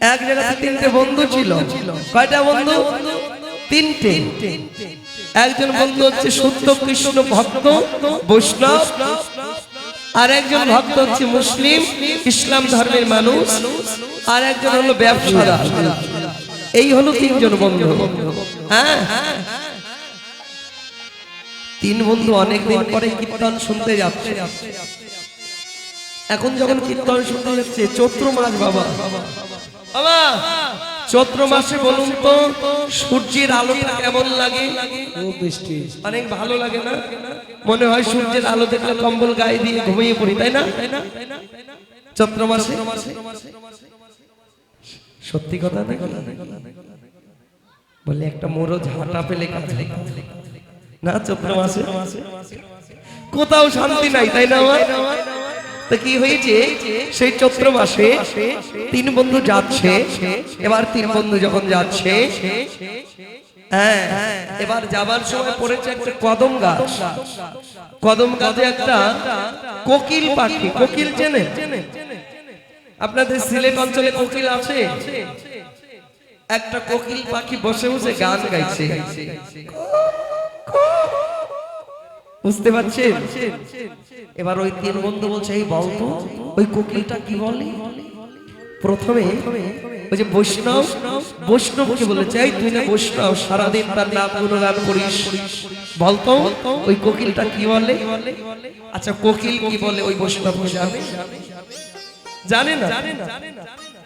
এক জায়গাতে তিনটে বন্ধু ছিল। কয়টা বন্ধু? তিনটে। একজন বন্ধু হচ্ছে শুদ্ধ কৃষ্ণ ভক্ত, বৈষ্ণব, আর একজন ভক্ত হচ্ছে মুসলিম, ইসলাম ধর্মের মানুষ, আর একজন হলো ব্যবসাদার। এই হলো তিনজন বন্ধু। হ্যাঁ? তিন বন্ধু অনেকদিন পরে কীর্তন শুনতে যাচ্ছে। এখন যখন কীর্তন শুনতে যাচ্ছে, চৈত্র মাস বাবা। চৈত্র মাসে বলুন তো সূর্যের আলোটা কেমন লাগে? অনেক ভালো লাগে না? মনে হয় সূর্যের আলো দেখলে কম্বল গায়ে দিয়ে ঘুমিয়ে পড়ি তাই না? চৈত্র মাসে? সত্যি কথা নাকি? বলে একটা মোরো ঝাঁটা পেলে না চৈত্র মাসে? কোথাও শান্তি নাই তাই না আমার কি হয়েছে? সেই চৈত্র মাসে তিন বন্ধু যাচ্ছে। এবার তিন বন্ধু যখন যাচ্ছে হ্যাঁ এবার যাবার সময় পড়েছে একটা কদম গাছ। কদম গাছে একটা কোকিল পাখি। কোকিল চেনে আপনাদের সিলেট অঞ্চলে কোকিল আছে? একটা কোকিল পাখি বসে বসে গান গাইছে। বুঝতে পারছেন? এবার ওই তিন বন্ধু বলছে, এই বলতো ওই কোকিলটা কি বলে? প্রথমে ওই যে বৈষ্ণব, বৈষ্ণবকে বলেছে, এই তুই না বৈষ্ণব, সারাদিন তার নাম গুণগান করিস। বলতো, ওই কোকিলটা কি বলে? আচ্ছা কোকিল কি বলে? ওই বৈষ্ণব জানে। জানে না?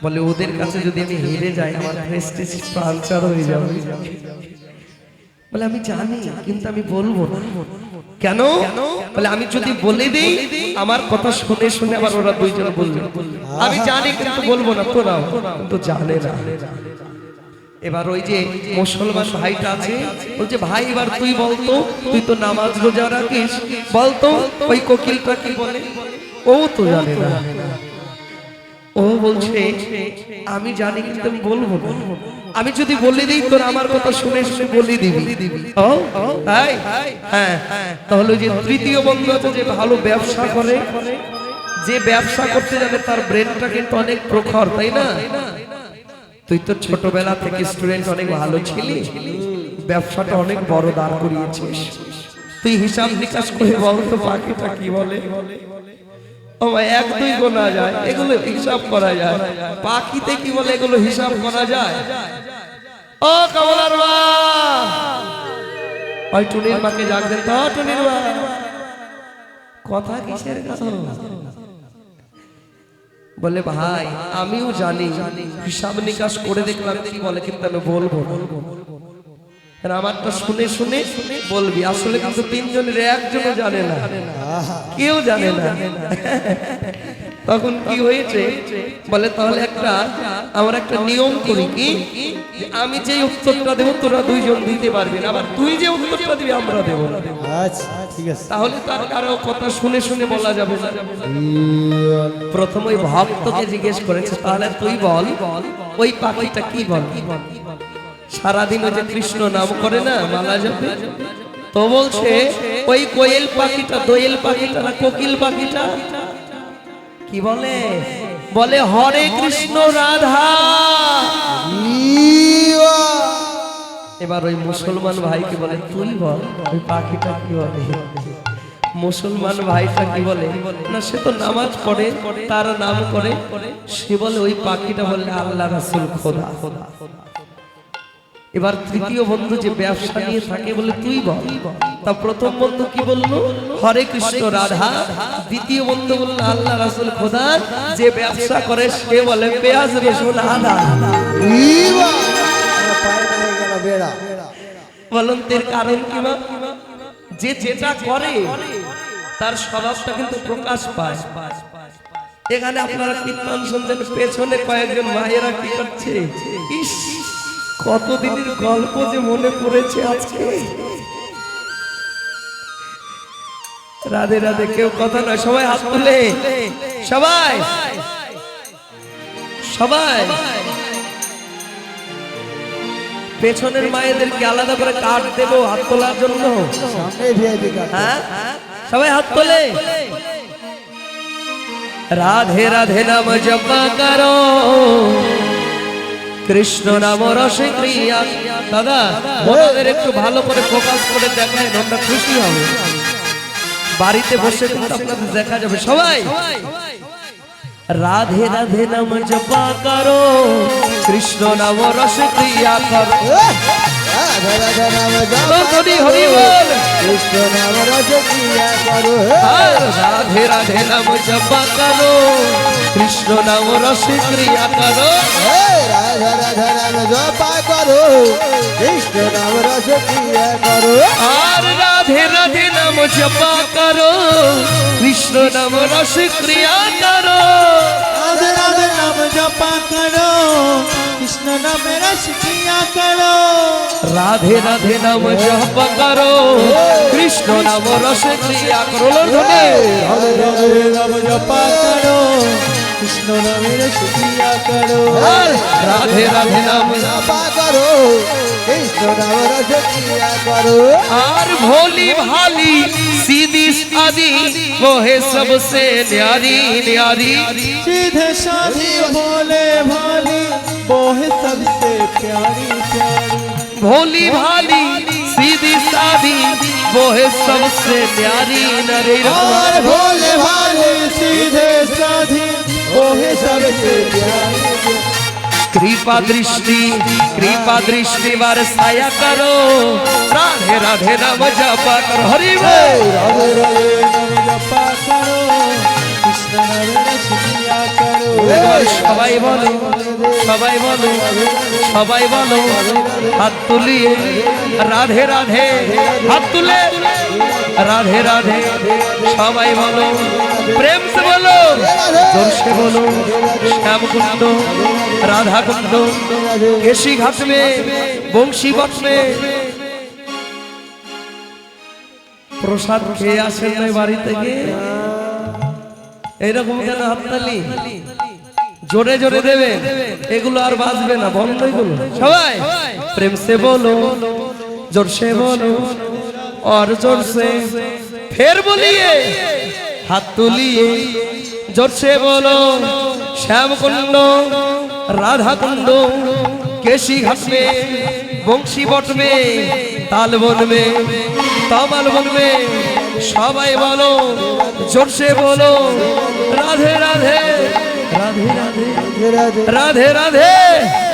বলে, ওদের কাছে যদি আমি হেরে যাই, আমার প্রেস্টিজ পাঞ্চার হয়ে যাবে। বলে, আমি জানি, কিন্তু আমি বলব না। কেন? বলে আমি যদি বলে দিই, আমার কথা শুনে শুনে আবার ওরা দুইজন বলবে। আমি জানি, কিন্তু বলব না তোরাও তো জানে না। এবার ওই যে মুসলমান ভাইটা আছে বলছে ভাই, এবার তুই বলতো, তুই তো নামাজ রোজা রাখিস। বলতো, ওই কোকিলটা কি বলে? ও তো জানে না। ও বলছে, আমি জানি, কিন্তু আমি বলব। আমি যদি বলে দিই, তোর আমার কথা শুনে শুনে বলে দিবি। তাই? হ্যাঁ। তাহলে যে তৃতীয় বন্ধু আছে যে ভালো ব্যবসা করে, যে ব্যবসা করতে যাবে তার ব্রেনটা কিন্তু অনেক প্রখর, তাই না? তুই তো ছোটবেলা থেকে স্টুডেন্ট অনেক ভালো ছিলি। ব্যবসাটা অনেক বড় দাঁড় করিয়েছিস। তুই হিসাব নিকাশ করে বল তো পাখিটা কি বলে? এক দুই গোনা যায়। এগুলো হিসাব করা যায়। পাখিতে কি বলে এগুলো হিসাব করা যায়? ও কথা কিসের কথা বলে, ভাই, আমিও জানি। হিসাব নিকাশ করে দেখলাম কি বলে, কিন্তু আমি বলব না। আমারটা শুনে শুনে বলবি। আসলে কিন্তু তিনজনের একজনও জানে না। কেউ জানে না। তখন কি হয়েছে? বলে তাহলে একটা আমার একটা নিয়ম করি কি? আমি যে উত্তরটা দেবো তোরা দুইজন দিতে পারবি না। আবার তুই যে উত্তরটা দিবি আমরা দেবো না। আচ্ছা ঠিক আছে। তাহলে তার কারও কথা শুনে শুনে বলা যাবে না। প্রথম ওই ভক্তকে জিজ্ঞেস করেছে তাহলে তুই বল ওই পাখিটা কি বল? সারাদিন ওই যে কৃষ্ণ নাম করে না মালা যাবে তো বলছে ওই কোয়েল পাখিটা দোয়েল পাখিটা না কোকিল পাখিটা? কি বলে? বলে হরে কৃষ্ণ রাধা। এবার ওই মুসলমান ভাইকে বলে তুই বল ওই পাখিটা কি বলে মুসলমান ভাইটা কি বলে না সে তো নামাজ পড়ে তার নাম করে। সে বলে ওই পাখিটা বলে আল্লাহ রাসুল খোদা। এবার তৃতীয় বন্ধু যে ব্যবসা নিয়ে থাকে বলে তুই বল। তা প্রথম বন্ধু কি বলল? হরে কৃষ্ণ রাধা। দ্বিতীয় বন্ধু বলল, আল্লাহ রাসুল খোদা যে ব্যবসা করে সে বলে পেঁয়াজ, রসুন, আদা। বলুন এর কারণ কি মা? যে যেটা করে, তার স্বভাবটা কিন্তু প্রকাশ পায়। এখানে আপনারা কীর্তন শুনছেন, পেছনে কয়েকজন মায়েরা কি করছে? ইস! কতদিনের গল্প যে মনে পড়েছে আজকে? রাধে রাধে কেউ কথা নয় সবাই হাত তুলে। সবাই। সবাই। পেছনের মায়েদেরকে আলাদা করে কাঠ দেবো হাত তোলার জন্য। হ্যাঁ? সবাই হাত তোলে। রাধে রাধে নাম জপা করো। কৃষ্ণ নাম রসে ক্রিয়া দাদা ওনাদের একটু ভালো করে ফোকাস করে দেখায় আমরা খুশি হবে। বাড়িতে বসে কিন্তু আপনাদের দেখা যাবে। সবাই! রাধে রাধে নাম জপা করো। কৃষ্ণ নাম রসে ক্রিয়া করো। রাধা নাম হরি হরি বল কৃষ্ণ নাম রস ক্রিয়া করো রাধে রাধে নাম জপা করো কৃষ্ণ নাম রস ক্রিয়া করো রাধা রাধা নাম জপা করো কৃষ্ণ নাম রস ক্রিয়া করো আর রাধে রাধে নাম জপা করো কৃষ্ণ নাম রস ক্রিয়া করো राधे राधे नाम जपा करो कृष्ण नाम रस किया करो राधे राधे नाम जप करो कृष्ण नाम रस किया करो राधे राधे नाम जपा करो कृष्ण नाम रस किया करो राधे राधे नाम जपा करो और भोली भाली सीधी शादी वो है सबसे न्यारी न्यारी। सीधे शादी भोले भाली वो है सबसे प्यारी प्यारी। भोली भाली सीधी शादी वो है सबसे प्यारी नरे और भोले भाली सीधे शादी वो है सबसे प्यारी। कृपा दृष्टि कृपा दृष्टि बरसाया करो राधे राधे नाम जपा करो हरि बोल राधे राधे नाम जपा करो कृष्ण नाम रस किया करो এবার সবাই বলো সবাই বলো সবাই বলো হাত তুলিয়ে রাধে রাধে হাত তুলে রাধে রাধে, সবাই বলো, প্রেম সে বলো জোরসে বলো শ্যাম কুণ্ড রাধা কুণ্ড কেশি ঘাট বংশী বট প্রসাদ খেয়ে আসেন নাই বাড়ি থেকে এইরকম কেন হাততালি? জোরে জোরে দেবে, এগুলো আর বাজবে না বন্ধ এগুলো সবাই, প্রেম সে বলো জোর সে বলো और जोर से फिर बोलिए हाथ तुलिए जोर से बोलो श्याम कुंड राधा कुंड केशी घाट में बंशी बट में ताल बन में तामल बन में सबाई बोलो जोर से बोलो राधे राधे राधे राधे राधे राधे राधे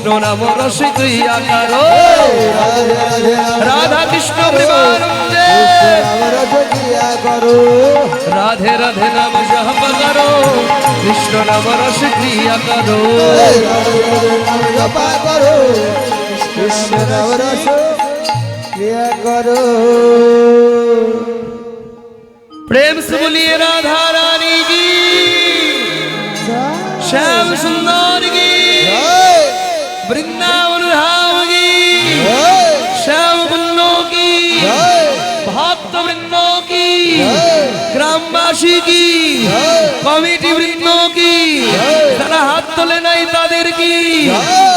কৃষ্ণ নাম রসে তুই আকার রাধা কৃষ্ণ প্রেমানন্দে। রাধে রাধে নাম জপ করো। কৃষ্ণ নাম রসে ক্রিয়া করো। প্রেম সুলিয়ে রাধা রানী কি শ্যাম সুন্দর। বৃন্দাবন धाम की श्याम बन्नो की গ্রামবাসী কি কমিটি বৃন্দ কি তারা হাত তোলে নাই তাদের কি হ্যাঁ।